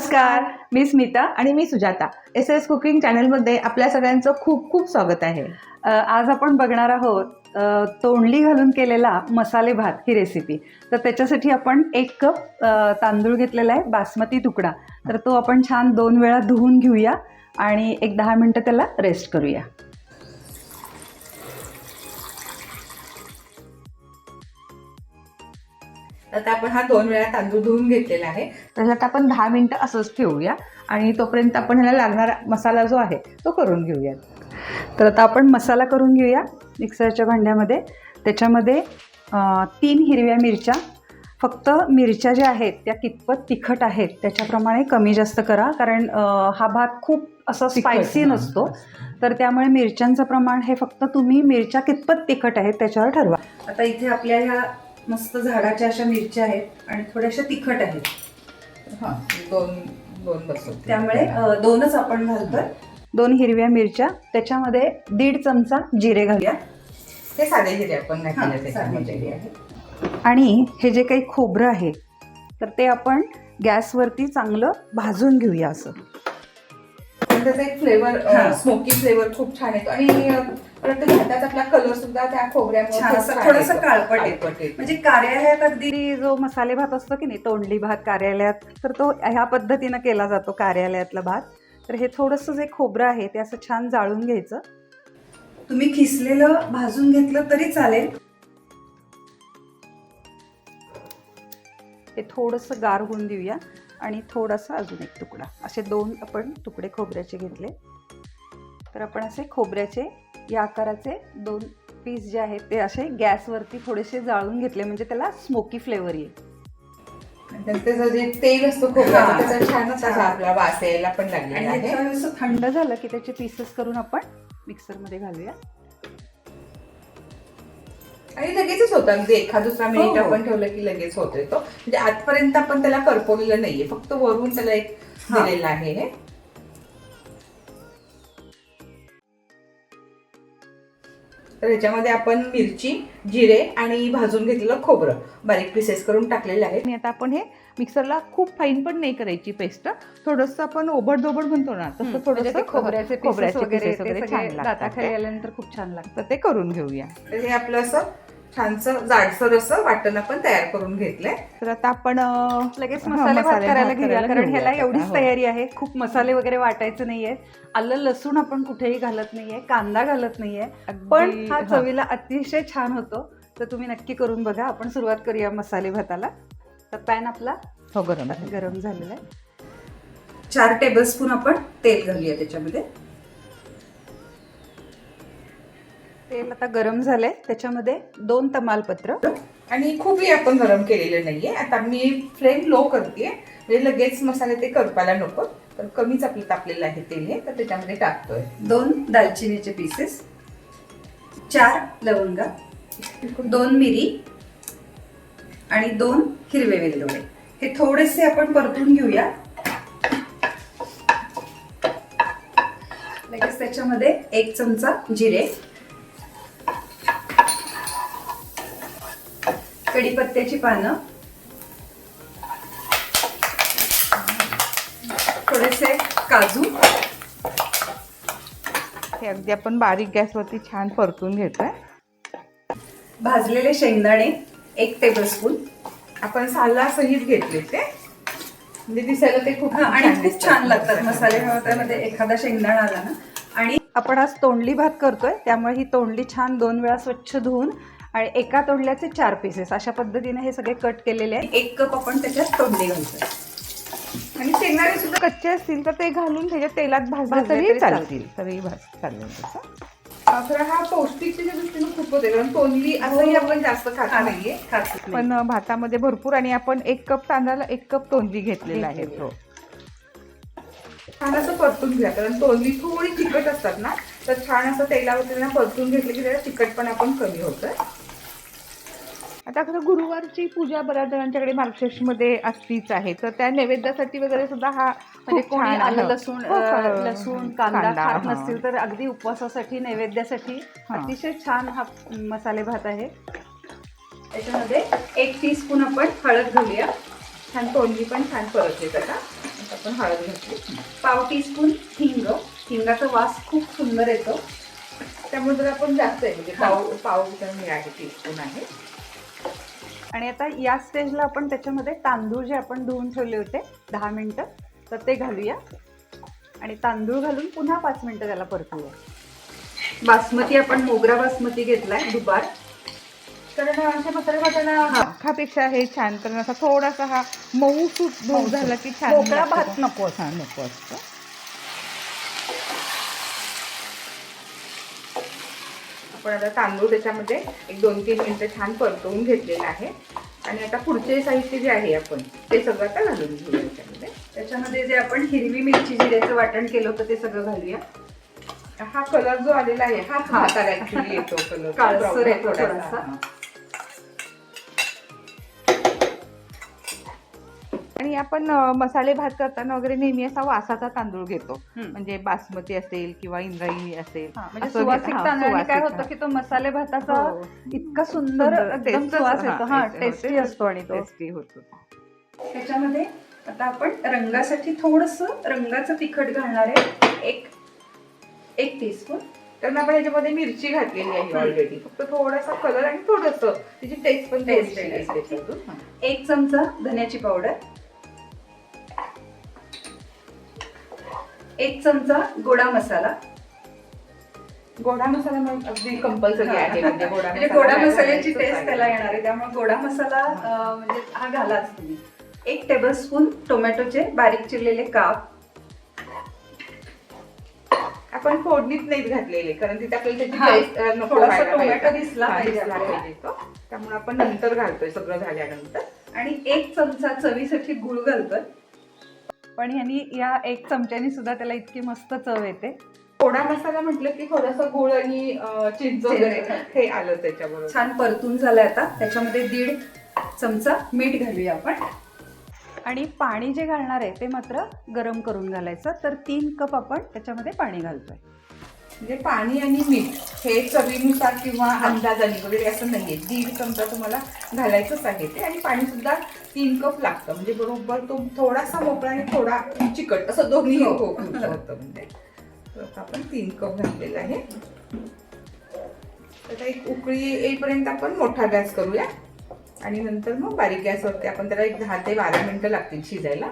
नमस्कार. मी स्मिता आणि मी सुजाता. एस एस कुकिंग चॅनलमध्ये आपल्या सगळ्यांचं खूप खूप स्वागत आहे. आज आपण बघणार आहोत तोंडली घालून केलेला मसाले भात ही रेसिपी तर त्याच्यासाठी आपण एक कप तांदूळ घेतलेला आहे बासमती तुकडा. तर तो आपण छान दोन वेळा धुवून घेऊया आणि एक दहा मिनटं त्याला रेस्ट करूया. आता आपण हा दोन वेळा तांदूळ धुवून घेतलेला आहे. त्याच्यात आपण दहा मिनटं असंच ठेवूया. आणि तोपर्यंत आपण ह्याला लागणारा मसाला जो आहे तो करून घेऊया. तर आता आपण मसाला करून घेऊया मिक्सरच्या भांड्यामध्ये. त्याच्यामध्ये तीन हिरव्या मिरच्या. फक्त मिरच्या ज्या आहेत त्या कितपत तिखट आहेत त्याच्याप्रमाणे कमी जास्त करा. कारण हा भात खूप असं स्पायसी नसतो. तर त्यामुळे मिरच्यांचं प्रमाण हे फक्त तुम्ही मिरच्या कितपत तिखट आहेत त्याच्यावर ठरवा. आता इथे आपल्या ह्या मस्त झाडाच्या अशा मिरच्या आहेत आणि थोड्याशा तिखट आहेत. हां दोन दोन बसवते. त्यामुळे अ, दोनच आपण घालतोय. दोन हिरव्या मिरच्या त्याच्यामध्ये दीड चमचा जिरे घालूया. हे साधे जिरे आपण हां, साधे त्याच्यामध्ये. आणि हे जे काही खोबरं आहे तर ते आपण गॅसवरती चांगलं भाजून घेऊया असं. आणि त्याचा एक फ्लेवर. स्मोकी फ्लेवर खूप छान येतो आणि प्रत्येक भाताचा आपला कलर सुद्धा त्या थोडंसं. काळपट येतं. म्हणजे कार्यालयात अगदी जो मसाले भात असतो की नाही तोंडली भात कार्यालयात तर तो ह्या पद्धतीनं केला जातो कार्यालयातला भात तर हे थोडंसं जे खोबरं आहे ते असं छान जाळून घ्यायचं तुम्ही खिसलेलं भाजून घेतलं तरी चालेल हे थोडंसं गार होऊन देऊया आणि थोडासा अजून एक तुकडा. असे दोन आपण तुकडे खोबऱ्याचे घेतले. तर आपण असे खोबऱ्याचे या आकाराचे दोन पीस जे आहेत ते असे गॅसवरती थोडेसे जाळून घेतले. म्हणजे त्याला स्मोकी फ्लेवर येईल. आणि त्याचं जे तेल असतं खोबऱ्याचं. त्याचा छान असा छान. आपला वास यायला पण लागलेला आणि आहे. थोडंसं थंड झालं की त्याचे पीसेस करून आपण मिक्सरमध्ये घालूया. आणि लगेचच होतं अगदी एखाद दुसरा मिनिट हो, हो. आपण ठेवलं की लगेच होतोय तो म्हणजे आजपर्यंत आपण त्याला करपवलेलं नाहीये फक्त वरून त्याला एक हां. दिलेलं आहे तर ह्याच्यामध्ये आपण मिरची जिरे आणि भाजून घेतलेलं खोबरं बारीक पीसेस करून टाकलेले आहे आणि आता आपण हे मिक्सरला खूप फाईन पण नाही करायची पेस्ट थोडंसं आपण ओबड दोबड म्हणतो ना तसं म्हणजे थोडंसं ते खोबऱ्याचे खोबऱ्याचे वगैरे छान लागतात. आल्यानंतर खूप छान लागतं ते करून घेऊया. हे आपलं असं छानसं जाडसर असं वाटण आपण तयार करून घेतलंय. तर आता आपण लगेच मसाले भात करायला घेऊया. कारण ह्याला. एवढीच हो. तयारी आहे. खूप मसाले वगैरे वाटायचे नाहीये. आलं लसूण आपण कुठेही घालत नाहीये. कांदा घालत नाहीये. पण हा. चवीला अतिशय छान होतो. तर तुम्ही नक्की करून बघा. आपण सुरुवात करूया मसाले भाताला. तर पॅन आपला हो गरम. गरम झालेला आहे. चार टेबलस्पून आपण तेल घालूया त्याच्यामध्ये. तेल आता गरम झालंय. त्याच्यामध्ये दोन तमालपत्र. आणि खूपही आपण गरम केलेलं नाहीये. आता मी फ्लेम लो करते. म्हणजे लगेच मसाले ते करपायला नको. तर कमीच आपलं तापलेलं आहे तेल हे. तर त्याच्यामध्ये टाकतोय. दोन दालचिनीचे पीसेस चार लवंगा. दोन मिरी. आणि दोन हिरवे वेलदोडे. हे थोडेसे आपण परतून घेऊया. लगेच त्याच्यामध्ये एक चमचा जिरे. कढीपत्त्याची पानं. थोडेसे काजू. हे अगदी आपण बारीक गॅसवरती छान परतून घेतोय. भाजलेले शेंगदाणे एक टेबलस्पून आपण साला सहित घेतले ते. म्हणजे दिसायला ते खूप आणि खूप. छान लागतात. मसाले भातामध्ये एखादा शेंगदाणा आला ना. आणि आपण आज तोंडली भात करतोय त्यामुळे ही तोंडली छान दोन वेळा स्वच्छ धुवून आणि एका तोंडल्याचे चार पीसेस अशा पद्धतीने हे सगळे कट केलेले आहे एक कप आपण त्याच्यात तोंडली घालतोय. आणि शेंगदाणे सुद्धा कच्चे असतील तर ते घालून त्याच्या तेलात भाजले भाजले तरी चालतील. तरी भाज चालेल तसं खरं हा पौष्टिकतेच्या दृष्टीने खूप होते कारण तोंडली असंही आपण जास्त खात नाहीये. पण भातामध्ये भरपूर आणि आपण एक कप तांदळाला एक कप तोंडली घेतलेला आहे. तो. छान असं परतून घ्या कारण तोंडली थोडी तिखट असतात ना तर छान असं तेलावरती परतून घेतली की त्याला तिखट पण आपण कमी होतोय. आता खरं गुरुवारची पूजा बऱ्याच जणांच्याकडे मार्गशीर्षमध्ये असतीच आहे. तर त्या नैवेद्यासाठी वगैरे सुद्धा हा म्हणजे कोणी आलं. लसूण हो. लसूण कांदा खात. नसतील तर अगदी उपवासासाठी नैवेद्यासाठी. अतिशय छान हा मसाले भात आहे. त्याच्यामध्ये एक टीस्पून आपण हळद घालूया. छान तोंडली पण छान परतली आता. आपण हळद घातली पाव टीस्पून हिंग. हिंगाचा वास खूप सुंदर येतो. त्यामुळे जर आपण जास्त आहे म्हणजे पाव पाव हे आहे टीस्पून आहे. आणि आता या स्टेजला आपण त्याच्यामध्ये तांदूळ जे आपण धुवून ठेवले होते दहा मिनटं तर ते घालूया. आणि तांदूळ घालून पुन्हा पाच मिनटं त्याला परतूया. बासमती आपण मोगरा बासमती घेतलाय दुबार. कारण अशा मसाले भाताला अख्खापेक्षा हे छान कारण असा थोडासा हा मऊ सूट भाऊ झाला की छान. भात नको हा नको असतो. आपण आता तांदूळ त्याच्यामध्ये एक दोन तीन मिनिटं छान परतवून घेतलेलं आहे. आणि आता पुढचे साहित्य जे आहे आपण ते सगळं आता घालून घेऊया त्याच्यामध्ये. त्याच्यामध्ये जे आपण हिरवी मिरची जिऱ्याचं वाटण केलं होतं ते सगळं घालूया. हा कलर जो आलेला आहे हा भाताला ऍक्च्युली येतो कलर काळसर येतो थोडासा. आणि आपण मसाले भात करताना वगैरे नेहमी असा वासाचा तांदूळ घेतो. म्हणजे बासमती असेल किंवा इंद्रायणी असेल. म्हणजे काय होतं की तो मसाले भाताचा हो. इतका सुंदर सुवास येतो. हा, टेस्टी. असतो आणि तो. टेस्टी होतो. त्याच्यामध्ये आता आपण रंगासाठी थोडस रंगाचं तिखट घालणार आहे. एक एक टीस्पून कारण आपण याच्यामध्ये मिरची घातलेली आहे ऑलरेडी फक्त थोडासा कलर आणि थोडस. त्याची टेस्ट पण त्याच्यातून. एक चमचा धन्याची पावडर एक चमचा गोडा मसाला. गोडा मसाला मग अगदी कंपल्सरी आहे म्हणजे गोडा म्हणजे गोडा मसाल्याची. टेस्ट त्याला येणार आहे. त्यामुळे गोडा मसाला म्हणजे हा घालाच तुम्ही. एक टेबलस्पून टोमॅटोचे बारीक चिरलेले काप. आपण फोडणीत नाहीत घातलेले कारण तिथे आपल्याला थोडासा टोमॅटो. दिसला पाहिजे तो. त्यामुळे आपण नंतर घालतोय सगळं झाल्यानंतर. आणि एक चमचा चवीसाठी गुळ घालतोय. पण ह्यानी या एक चमच्यानी सुद्धा त्याला इतकी मस्त चव येते. गोडा मसाला म्हटलं की थोडासा गुळ आणि चिंच. वगैरे हे आलं त्याच्याबरोबर. छान परतून झालंय आता. त्याच्यामध्ये दीड चमचा मीठ घालूया आपण. आणि पाणी जे घालणार आहे ते मात्र गरम करून घालायचं. तर तीन कप आपण त्याच्यामध्ये पाणी घालतोय. म्हणजे पाणी आणि मीठ हे चवीनुसार किंवा अंदाजाने वगैरे असं नाहीये. दीड चमचा तुम्हाला घालायचंच आहे ते आणि पाणी सुद्धा तीन कप लागतं. म्हणजे बरोबर तो थोडासा मोकळा आणि थोडा चिकट असं दोन्ही हो. होतं म्हणजे. तर आपण तीन कप घातलेलं आहे. आता एक उकळी येईपर्यंत आपण मोठा गॅस करूया. आणि नंतर मग बारीक गॅसवरती आपण त्याला एक दहा ते बारा मिनिटं लागतील शिजायला.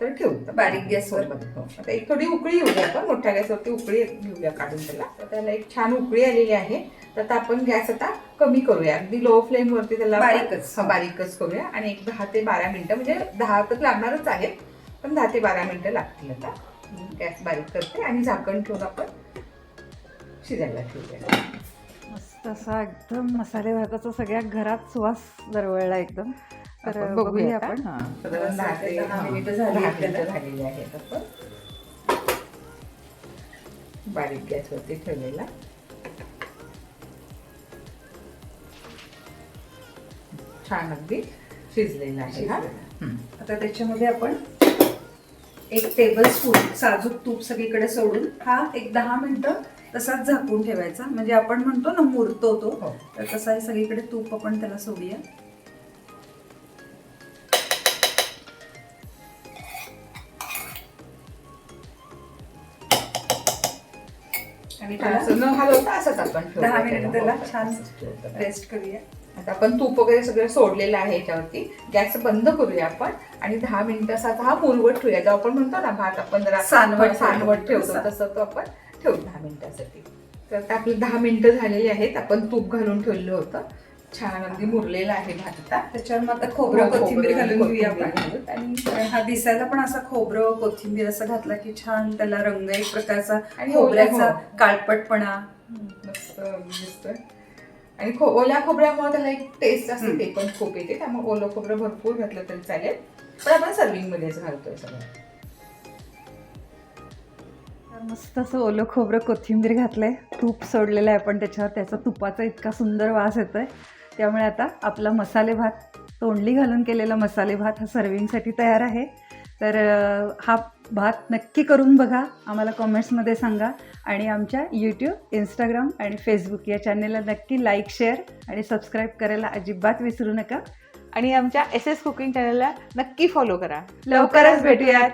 तर ठेवू बारीक गॅसवर. हो. आता एक थोडी उकळी येऊ द्या आपण. मोठ्या गॅसवरती उकळी घेऊया काढून त्याला. तर त्याला एक छान उकळी आलेली आहे. तर आता आपण गॅस आता कमी करूया. अगदी लो फ्लेम वरती त्याला बारीकच. हा, बारीकच करूया. आणि एक दहा ते बारा मिनिटं म्हणजे दहा तर लागणारच आहेत पण दहा ते बारा मिनिटं लागतील आता. गॅस बारीक करते आणि झाकण ठेवून आपण शिजायला ठेवूया. मस्त असा एकदम मसाले भाताचा सगळ्या घरात सुवास दरवळला एकदम. तर आपण बघूया आपण. हा. हा, झालेली आहेत आपण बारीक गॅसवरती ठेवलेला. छान अगदी शिजलेला आहे हा. आता त्याच्यामध्ये आपण एक टेबल स्पून साजूक तूप सगळीकडे सोडून हा एक दहा मिनिटं तसाच झाकून ठेवायचा. म्हणजे आपण म्हणतो ना मुरतो तो. हो. तर तसा हे सगळीकडे तूप आपण त्याला सोडूया. असं न हलवता असंच आपण दहा मिनिट त्याला छान. रेस्ट करूया. आता आपण तूप वगैरे सगळं सोडलेलं आहे याच्यावरती. गॅस बंद करूया आपण आणि दहा मिनिटं असा आता हा मुरवट ठेवूया. जो आपण म्हणतो ना भात आपण जरा सांडवट सांडवट ठेवतो. तसं तो आपण ठेवू दहा मिनिटासाठी. तर आता आपले दहा मिनिटं झालेली आहेत. आपण तूप घालून ठेवलेलं होतं. छान अगदी मुरलेला आहे भात आता. त्याच्यावर मग आता खोबरं कोथिंबीर घालून घेऊया आपण. आणि हा दिसायला पण असा खोबरं कोथिंबीर असं घातला की छान त्याला रंग एक प्रकारचा आणि खोबऱ्याचा हो. काळपटपणा. मस्त दिसतोय आणि खो ओल्या खोबऱ्यामुळे त्याला एक टेस्ट असते. ते पण खूप येते. त्यामुळे ओलं खोबरं भरपूर घातलं तरी चालेल. पण आपण सर्विंग मध्येच घालतोय सगळं. मस्त असं ओलं खोबरं कोथिंबीर घातलंय. तूप सोडलेलं आहे आपण त्याच्यावर. त्याचा तुपाचा इतका सुंदर वास येतोय. त्यामुळे आता आपला मसाले भात तोंडली घालून केलेला मसाले भात हा सर्विंगसाठी तयार आहे. तर हा भात नक्की करून बघा आम्हाला कॉमेंट्समध्ये सांगा आणि आमच्या यूट्यूब इंस्टाग्राम आणि फेसबुक या चॅनेलला नक्की लाईक शेअर आणि सबस्क्राईब करायला अजिबात विसरू नका. आणि आमच्या एस एस कुकिंग चॅनलला नक्की फॉलो करा. लवकरच भेटूयात.